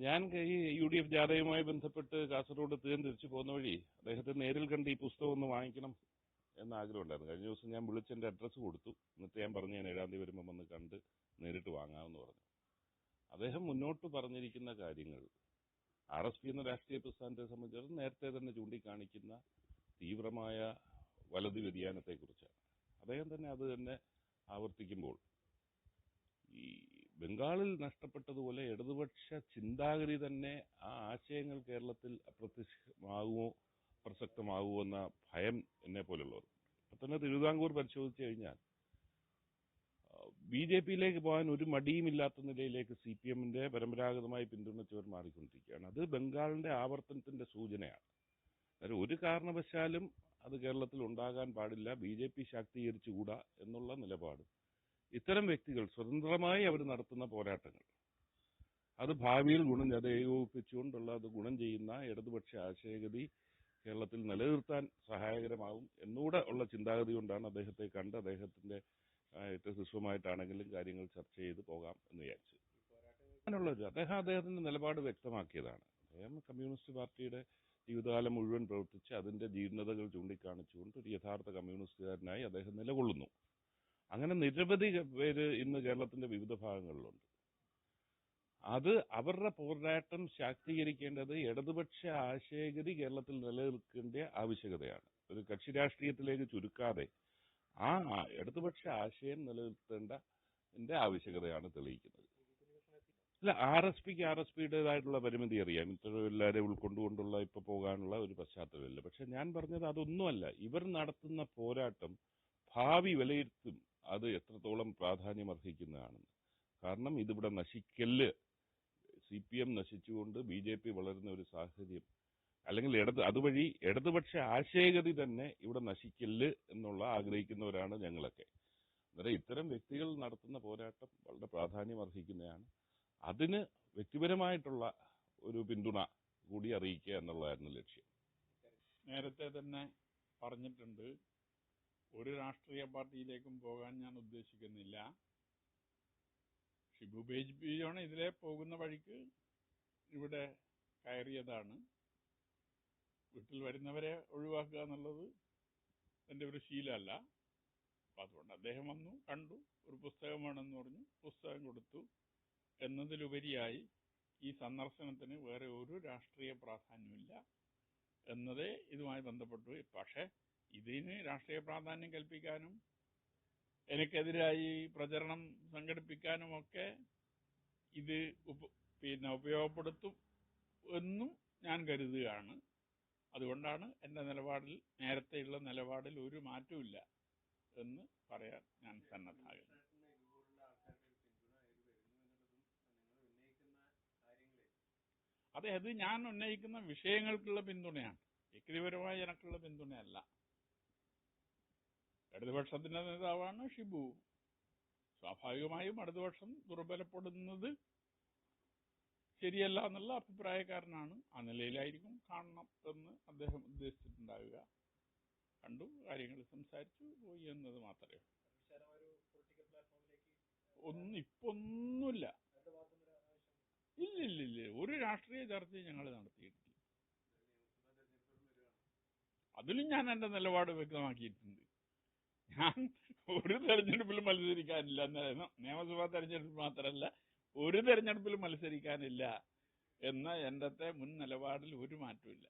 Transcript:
ഞാൻ ഈ U D F ജാഥയുമായി ബന്ധപ്പെട്ട് കാസർഗോഡ് തീരം തിരിച്ചു പോകുന്ന വഴി അദ്ദേഹത്തെ നേരിൽ കണ്ട് ഈ പുസ്തകം ഒന്ന് വാങ്ങിക്കണം എന്ന ആഗ്രഹം ഉണ്ടായിരുന്നു കഴിഞ്ഞ ദിവസം ഞാൻ വിളിച്ച് എന്റെ അഡ്രസ്സ് കൊടുത്തു. എന്നിട്ട് ഞാൻ പറഞ്ഞു ഞാൻ ഏഴാം തീയതി വരുമ്പോൾ വന്ന് കണ്ട് നേരിട്ട് വാങ്ങാമെന്ന് പറഞ്ഞു. അദ്ദേഹം മുന്നോട്ട് പറഞ്ഞിരിക്കുന്ന കാര്യങ്ങൾ ആർ എസ് പി എന്ന രാഷ്ട്രീയ പ്രസ്ഥാനത്തെ സംബന്ധിച്ചിടത്തോളം നേരത്തെ തന്നെ ചൂണ്ടിക്കാണിക്കുന്ന തീവ്രമായ വലത് വ്യതിയാനത്തെക്കുറിച്ചാണ്. അദ്ദേഹം തന്നെ അത് തന്നെ ആവർത്തിക്കുമ്പോൾ ഈ ബംഗാളിൽ നഷ്ടപ്പെട്ടതുപോലെ ഇടതുപക്ഷ ചിന്താഗതി തന്നെ ആ ആശയങ്ങൾ കേരളത്തിൽ അപ്രത്യക്ഷമാകുമോ പ്രസക്തമാകുമോ എന്ന ഭയം എന്നെ പോലുള്ളവർ. അപ്പൊ തന്നെ തിരുവിതാംകൂർ പരിശോധിച്ചു കഴിഞ്ഞാൽ ബി ജെ പിയിലേക്ക് പോകാൻ ഒരു മടിയുമില്ലാത്ത നിലയിലേക്ക് സി പി എമ്മിന്റെ പരമ്പരാഗതമായി പിന്തുണച്ചവർ മാറിക്കൊണ്ടിരിക്കുകയാണ്. അത് ബംഗാളിന്റെ ആവർത്തനത്തിന്റെ സൂചനയാണ്. അതായത് ഒരു കാരണവശാലും അത് കേരളത്തിൽ ഉണ്ടാകാൻ പാടില്ല ബി ജെ പി ശാക്തീകരിച്ചുകൂടാ എന്നുള്ള നിലപാട്. ഇത്തരം വ്യക്തികൾ സ്വതന്ത്രമായി അവർ നടത്തുന്ന പോരാട്ടങ്ങൾ. അത് ഭാവിയിൽ ഗുണം അത് ഏകോപിപ്പിച്ചുകൊണ്ടുള്ള അത് ഗുണം ചെയ്യുന്ന ഇടതുപക്ഷ ആശയഗതി കേരളത്തിൽ നിലനിർത്താൻ സഹായകരമാവും എന്നൂടെ ഉള്ള ചിന്താഗതി കൊണ്ടാണ് അദ്ദേഹത്തെ കണ്ട് അദ്ദേഹത്തിന്റെ ഏറ്റവും കാര്യങ്ങൾ ചർച്ച ചെയ്ത് പോകാം എന്ന് വിചാരിച്ചു. അങ്ങനെയുള്ളൊരു അദ്ദേഹം അദ്ദേഹത്തിന്റെ നിലപാട് വ്യക്തമാക്കിയതാണ്. അദ്ദേഹം കമ്മ്യൂണിസ്റ്റ് പാർട്ടിയുടെ ജീവിതകാലം മുഴുവൻ പ്രവർത്തിച്ച് അതിന്റെ ജീർണതകൾ ചൂണ്ടിക്കാണിച്ചുകൊണ്ട് ഒരു യഥാർത്ഥ കമ്മ്യൂണിസ്റ്റുകാരനായി അദ്ദേഹം നിലകൊള്ളുന്നു. അങ്ങനെ നിരവധി പേര് ഇന്ന് കേരളത്തിന്റെ വിവിധ ഭാഗങ്ങളിലുണ്ട്. അത് അവരുടെ പോരാട്ടം ശാക്തീകരിക്കേണ്ടത് ഇടതുപക്ഷ ആശയഗതി കേരളത്തിൽ നിലനിൽക്കേണ്ട ആവശ്യകതയാണ്. ഒരു കക്ഷി രാഷ്ട്രീയത്തിലേക്ക് ചുരുക്കാതെ ആ ഇടതുപക്ഷ ആശയം നിലനിർത്തേണ്ട ആവശ്യകതയാണ് തെളിയിക്കുന്നത്. അല്ല ആർ എസ് പിക്ക് ആർ എസ് പിയുടേതായിട്ടുള്ള പരിമിതി അറിയാം. ഇത്ര എല്ലാവരെയും ഉൾക്കൊണ്ടുകൊണ്ടുള്ള ഇപ്പൊ പോകാനുള്ള ഒരു പശ്ചാത്തലമില്ല. പക്ഷെ ഞാൻ പറഞ്ഞത് അതൊന്നുമല്ല. ഇവർ നടത്തുന്ന പോരാട്ടം ഭാവി വിലയിരുത്തും അത് എത്രത്തോളം പ്രാധാന്യം അർഹിക്കുന്നതാണെന്ന് കാരണം ഇതിവിടെ നശിക്കൽ സി പി എം നശിച്ചുകൊണ്ട് ബി ജെ പി വളരുന്ന ഒരു സാഹചര്യം. അല്ലെങ്കിൽ ഇടത് അതുവഴി ഇടതുപക്ഷ ആശയഗതി തന്നെ ഇവിടെ നശിക്കൽ എന്നുള്ള ആഗ്രഹിക്കുന്നവരാണ് ഞങ്ങളൊക്കെ. അന്നേരം ഇത്തരം വ്യക്തികൾ നടത്തുന്ന പോരാട്ടം വളരെ പ്രാധാന്യം അർഹിക്കുന്നതാണ് അതിന് വ്യക്തിപരമായിട്ടുള്ള ഒരു പിന്തുണ കൂടി അറിയിക്കുക എന്നുള്ളതായിരുന്നു ലക്ഷ്യം. നേരത്തെ തന്നെ പറഞ്ഞിട്ടുണ്ട് ഒരു രാഷ്ട്രീയ പാർട്ടിയിലേക്കും പോകാൻ ഞാൻ ഉദ്ദേശിക്കുന്നില്ല. ഷിബു ബേജ്ബിയാണ് ഇതിലെ പോകുന്ന വഴിക്ക് ഇവിടെ കയറിയതാണ്. വീട്ടിൽ വരുന്നവരെ ഒഴിവാക്കുക എന്നുള്ളത് എന്റെ ഒരു ശീലമല്ല. അപ്പം അതുകൊണ്ട് അദ്ദേഹം വന്നു കണ്ടു ഒരു പുസ്തകം വേണമെന്ന് പറഞ്ഞു പുസ്തകം കൊടുത്തു. എന്നതിലുപരിയായി ഈ സന്ദർശനത്തിന് വേറെ ഒരു രാഷ്ട്രീയ പ്രാധാന്യമില്ല എന്നതേ ഇതുമായി ബന്ധപ്പെട്ടു. പക്ഷേ ഇതിന് രാഷ്ട്രീയ പ്രാധാന്യം കൽപ്പിക്കാനും എനിക്കെതിരായി പ്രചരണം സംഘടിപ്പിക്കാനും ഒക്കെ ഇത് പിന്നെ ഉപയോഗപ്പെടുത്തും എന്നും ഞാൻ കരുതുകയാണ്. അതുകൊണ്ടാണ് എന്റെ നിലപാടിൽ നേരത്തെയുള്ള നിലപാടിൽ ഒരു മാറ്റമില്ല എന്ന് പറയാൻ ഞാൻ സന്നദ്ധാകുന്നു അതെ അത് ഞാൻ ഉന്നയിക്കുന്ന വിഷയങ്ങൾക്കുള്ള പിന്തുണയാണ്. വ്യക്തിപരമായി എനക്കുള്ള പിന്തുണയല്ല. ഇടതുപക്ഷത്തിന്റെ നേതാവാണ് ഷിബു. സ്വാഭാവികമായും ഇടതുപക്ഷം ദുർബലപ്പെടുന്നത് ശരിയല്ല എന്നുള്ള അഭിപ്രായക്കാരനാണ്. ആ നിലയിലായിരിക്കും കാണണം എന്ന് അദ്ദേഹം ഉദ്ദേശിച്ചിട്ടുണ്ടാവുക. കണ്ടു കാര്യങ്ങൾ സംസാരിച്ചു പോയി എന്നത് മാത്രമേ ഒന്നും ഇപ്പൊ ഒന്നുമില്ല ഇല്ല ഇല്ല ഇല്ല ഒരു രാഷ്ട്രീയ ചർച്ചയും ഞങ്ങൾ നടത്തിയിട്ടില്ല. അതിലും ഞാൻ എന്റെ നിലപാട് വ്യക്തമാക്കിയിട്ടുണ്ട്. ഞാൻ ഒരു തെരഞ്ഞെടുപ്പിലും മത്സരിക്കാനില്ല. എന്നായിരുന്നു നിയമസഭാ തെരഞ്ഞെടുപ്പ് മാത്രമല്ല ഒരു തെരഞ്ഞെടുപ്പിലും മത്സരിക്കാനില്ല എന്ന എന്റെ മുൻ നിലപാടിൽ ഒരു മാറ്റമില്ല